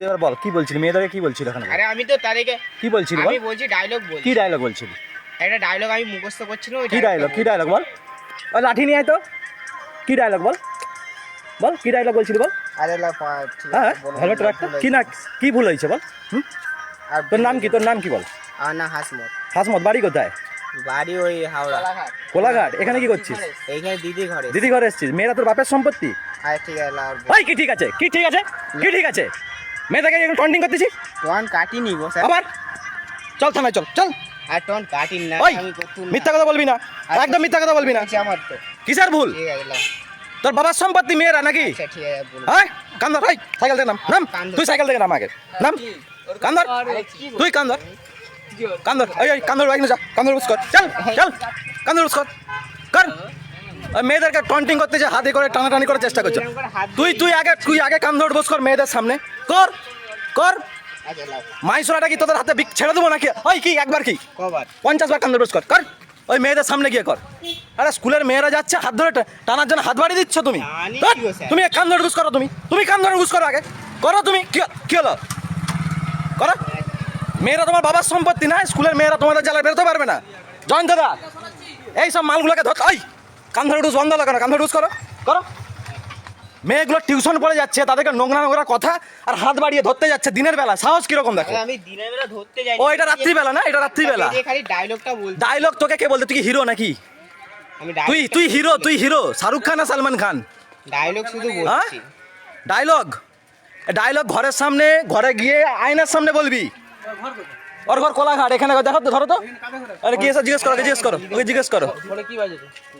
এবার বল কি বলছিলি? মেয়েদেরকে কি বলছিল এখানে আরে আমি তো তাদেরকে কি বলছিলি বল? আমি বলছি ডায়লগ বল কি ডায়লগ বলছিলি? একটা ডায়লগ আমি মুখস্থ করছিলাম কি ডায়লগ কি ডায়লগ বল? ও লাঠি নিয়ে আয় তো। কি ডায়লগ বল? বল কি ডায়লগ বলছিলি বল? আরে লা পা- হ্যাঁ হেলমেট রাখ। কি না কি ভুল হয়েছে বল? আর তোর নাম কি তোর নাম কি বল? আমার নাম হাসমত। হাসমত বাড়ি কোথায়? বাড়ি ওই হাওড়া। কোলাঘাট। এখানে কি করছিস? এইখানে দিদি ঘরে। দিদি ঘরে এসছিস। মেয়েরা তোর বাপের সম্পত্তি? আরে ঠিক আছে কি ঠিক আছে? কি ঠিক আছে? কি ঠিক আছে? মেয়েটাকে এখন টন্টিং করতেছি? টন কাটি নিব স্যার। আবার? চল থানায় চল চল। আর টন কাটি না ওই মিথ্যা কথা বলবি না। একদম মিথ্যা কথা বলবি না। আচ্ছা, আমার তো। কিসের ভুল। তোর বাবার সম্পত্তি মেয়েরা নাকি? আচ্ছা হ্যাঁ? কান্দর ভাই সাইকেল থেকে নাম। নাম। তুই সাইকেল থেকে নাম আগে। নাম। কান্দর তুই কান্দর কান্দর এই কান্দর বাইক যা। কান্দর বুঝ কর চল চল। কান্দর বুঝ কর ওই মেয়েদেরকে টন্টিং করতে যে হাতে করে টানাটানি করার চেষ্টা করছ। তুই তুই আগে তুই আগে কান্দর বস কর মেয়েদের সামনে। কর কর। মাইসোরাটা কি তোদের হাতে বিক ছেড়ে দেবো নাকি? ওই কি একবার কি? পঞ্চাশ বার কান্দর বস কর কর। ওই মেয়েদের সামনে গিয়ে কর। আরে স্কুলের মেয়েরা যাচ্ছে হাত ধরে টানার জন্য হাত বাড়িয়ে দিচ্ছ তুমি। তুমি এক কান ধরে ঘুষ করো তুমি। তুমি কান ধরে ঘুষ করো আগে। করো তুমি কি কি হলো? করো। মেয়েরা তোমার বাবার সম্পত্তি না স্কুলের মেয়েরা তোমাদের জ্বালায় বেরোতে পারবে না। জয়ন্ত দা এই সব মালগুলোকে ধর ওই! কান ধরে ঘুষ বন্ধ লাগানো কান ধরে ঘুষ করো। করো। মেয়েগুলো টিউশন পড়ে যাচ্ছে তাদেরকে নোংরা নোংরা কথা আর হাত বাড়িয়ে ধরতে যাচ্ছে দিনের বেলা। সাহস কীরকম দেখো? আমি দিনের বেলা ধরতে যাই। ও এটা রাত্রিবেলা না? এটা রাত্রিবেলা। খালি ডায়লগটা বল ডায়লগ তোকে কে বলতে তুই কি হিরো নাকি? আমি তুই তুই হিরো তুই হিরো শাহরুখ খান না সালমান খান? ডায়লগ শুধু হ্যাঁ? বলছি। ডায়লগ ডায়লগ ঘরের সামনে ঘরে গিয়ে আয়নার সামনে বলবি? ওর ঘর কোলাঘাট এখানে দেখো তো ধরো তো। আরে কি জিজ্ঞেস করো জিজ্ঞেস করো ওকে জিজ্ঞেস করো।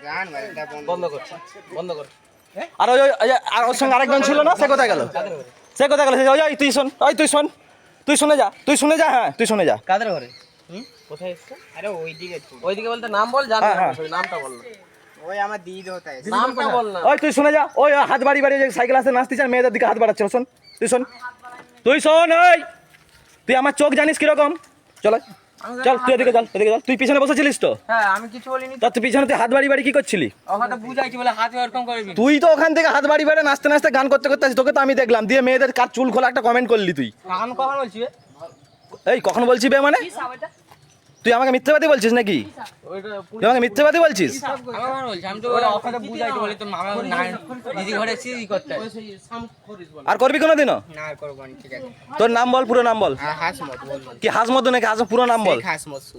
গান বাজনা বন্ধ। বন্ধ কর আর ওই আর ওর সঙ্গে আরেকজন ছিল না? সে কোথায় গেল? সে কোথায় গেল? সে ওই তুই শোন ওই তুই শোন তুই শুনে যা তুই শুনে যা হ্যাঁ তুই শুনে যা। কাদের ঘরে? কোথায় এসছে? আরে ওইদিকে ওইদিকে বলতে নাম বল জানি হ্যাঁ, হ্যাঁ। নামটা বল ওই আমার দিদি হতে নামটা বল না। ওই তুই শুনে যা ওই হাত বাড়ি বাড়ি যে সাইকেল আসতে নাচতে চান মেয়েদের দিকে হাত বাড়াচ্ছে শোন তুই শোন। তুই শোন ওই তুই আমার চোখ জানিস কীরকম? চল চল তুই এদিকে চল এদিকে চল। তুই পিছনে বসেছিলিস তো? হ্যাঁ আমি কিছু বলিনি। তা তুই পিছনে তুই হাত বাড়ি বাড়ি কি করছিলি? ওখানে বুঝাইছি বলে হাত এরকম করবি তুই তো ওখান থেকে হাত বাড়ি বাড়ি নাচতে নাচতে গান করতে করতে আসিস তোকে তো আমি দেখলাম। দিয়ে মেয়েদের কার চুল খোলা একটা কমেন্ট করলি তুই। কখন এই কখন বলছি বে মানে? তুই আমাকে মিথ্যাবাদী বলছিস নাকি? তুই আমাকে মিথ্যাবাদী বলছিস। আর করবি কোনোদিনও? না আর করব না ঠিক আছে। তোর নাম বল পুরো নাম বল। কি হাসমত নাকি? হাসম পুরো নাম বল।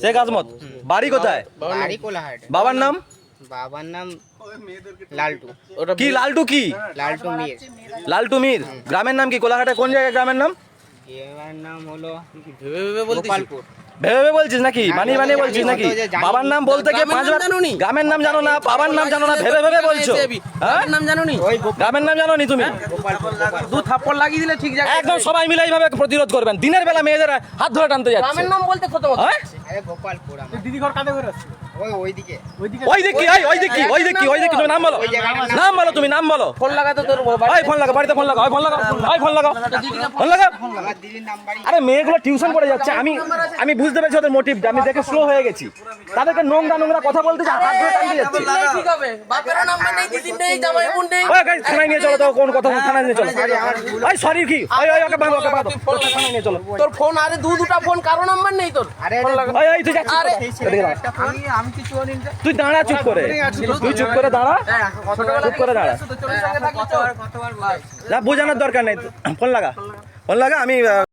শেখ হাসমত বাড়ি কোথায়? বাবার নাম? বাবার নাম লালটু। কি লালটু কি? লালটু মির। লালটু মির। গ্রামের নাম কি? কোলাঘাটে কোন জায়গায় গ্রামের নাম? এবার নাম হলো ভেবে ভেবে ভেবে ভেবে বলছিস নাকি? বানিয়ে বানিয়ে বলছিস নাকি। বাবার নাম বলতে গিয়ে পাঁচবার জানোনি? গ্রামের নাম জানো না বাবার নাম জানো না ভেবে ভেবে বলছো। হ্যাঁ? নাম জানো নি গ্রামের নাম জানো নি তুমি গোপালপুর দু থাপ্পড় লাগিয়ে দিলে ঠিক জায়গায় একদম সবাই মিলে এইভাবে প্রতিরোধ করবেন। দিনের বেলা মেয়েদের হাত ধরে টানতে যাচ্ছে। গ্রামের নাম বলতে কত হ্যাঁ? আরে গোপালপুর দিদি ঘর ঘরে আছে ওই ওইদিকে। ওই কি ওই কি ওই কি তুমি নাম বলো। নাম- বলো তুমি নাম বলো। ফোন তোর ওই ফোন লাগা বাড়িতে ফোন লাগা ওই ফোন লাগা ওই ফোন লাগা। আরে মেয়েগুলো টিউশন পড়ে যাচ্ছে আমি আমি বুঝতে পেরেছি ওদের মোটিভ আমি দেখে স্লো হয়ে গেছি। তাদেরকে নোংরা নোংরা কথা বলতে যা হাত ধরে টানতে যাচ্ছে ঠিক হবে। বাপেরও নাম্বার নেই দিদির নেই জামাই বোন নেই। ওই গাইস থানায় নিয়ে চলো তো কোন কথা থানায় নিয়ে চলো। ওই সরি কি? ওই ওই ওকে বাঁধো ওকে বাঁধো থানায় নিয়ে চলো। তোর ফোন আরে দু দুটা ফোন কারও নাম্বার নেই তোর। আরে ওই ওই তুই যাচ্ছিস আরে। আমি তুই দাঁড়া চুপ করে। তুই চুপ করে দাঁড়া। চুপ করে দাঁড়া। তোর সঙ্গে থাকলে তো যা বোঝানোর দরকার নেই। ফোন লাগা। ফোন লাগা আমি